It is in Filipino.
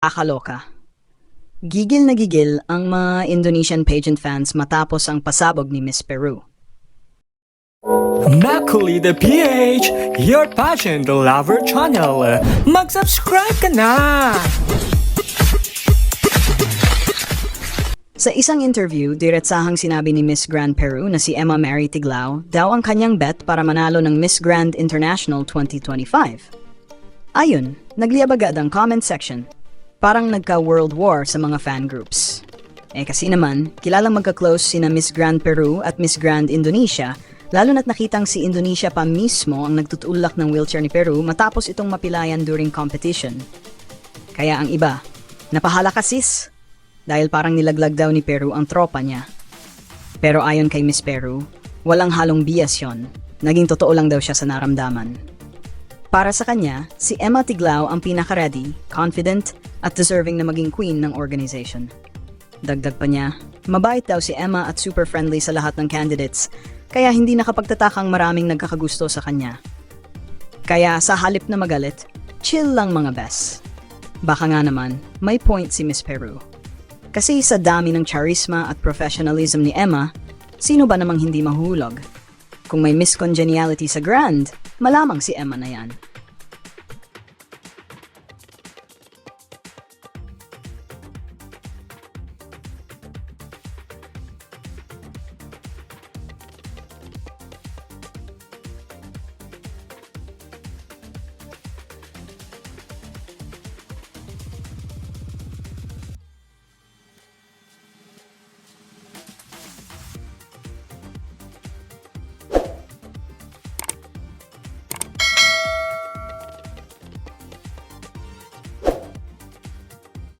Akaloka. Gigil na gigil ang mga Indonesian pageant fans matapos ang pasabog ni Miss Peru. Makuli the PH, your the lover channel. Mag-subscribe ka na! Sa isang interview, diretsahang sinabi ni Miss Grand Peru na si Emma Mary Tiglao daw ang kanyang bet para manalo ng Miss Grand International 2025. Ayun, nagliabag agad ang comment section. Parang nagka-world war sa mga fan groups. Eh kasi naman, kilalang magka-close sina Miss Grand Peru at Miss Grand Indonesia, lalo na't nakitang si Indonesia pa mismo ang nagtutulak ng wheelchair ni Peru matapos itong mapilayan during competition. Kaya ang iba, napahala ka sis! Dahil parang nilaglag daw ni Peru ang tropa niya. Pero ayon kay Miss Peru, walang halong bias yon. Naging totoo lang daw siya sa naramdaman. Para sa kanya, si Emma Tiglao ang pinaka-ready, confident, at deserving na maging queen ng organization. Dagdag pa niya, mabait daw si Emma at super friendly sa lahat ng candidates, kaya hindi nakapagtatakang maraming nagkakagusto sa kanya. Kaya sa halip na magalit, chill lang mga bes. Baka nga naman, may point si Miss Peru. Kasi sa dami ng charisma at professionalism ni Emma, sino ba namang hindi mahulog? Kung may miscongeniality sa Grand, malamang si Emma na yan.